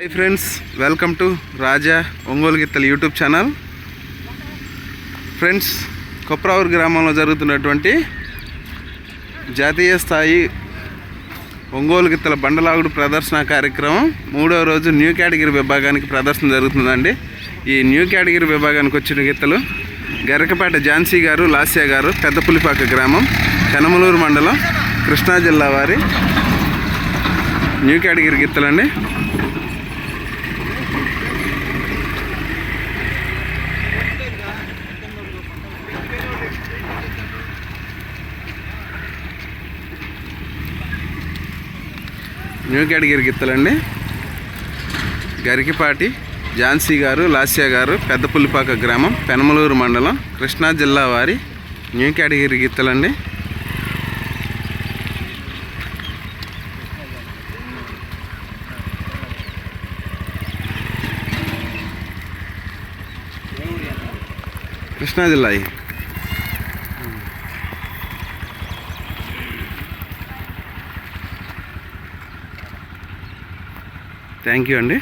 Hi friends welcome to Raja Ongole గిత్తల YouTube channel friends Kopravuru గ్రామంలో జరుగుతున్నటువంటి జాతీయ స్థాయి ఒంగోలు గిత్తల బండలాగుడు ప్రదర్శన కార్యక్రమం మూడవ రోజు న్యూ కేటగిరీ విభాగానికి ప్రదర్శన జరుగుతుందండి. ఈ న్యూ కేటగిరీ విభాగానికి వచ్చిన గిత్తలు గరకపేట ఝాన్సీ గారు లాస్య గారు పెద్దపులిపాక గ్రామం కనమలూరు మండలం కృష్ణా జిల్లా వారి న్యూ కేటగిరీ గిత్తలండి. న్యూ కేటగిరి గిత్తలండి. గరికిపాటి ఝాన్సీ గారు లాస్యా గారు పెద్దపుల్లిపాక గ్రామం పెనమలూరు మండలం కృష్ణా జిల్లా వారి న్యూ కేటగిరి గిత్తలండి. కృష్ణా జిల్లా థ్యాంక్ యూ అండి.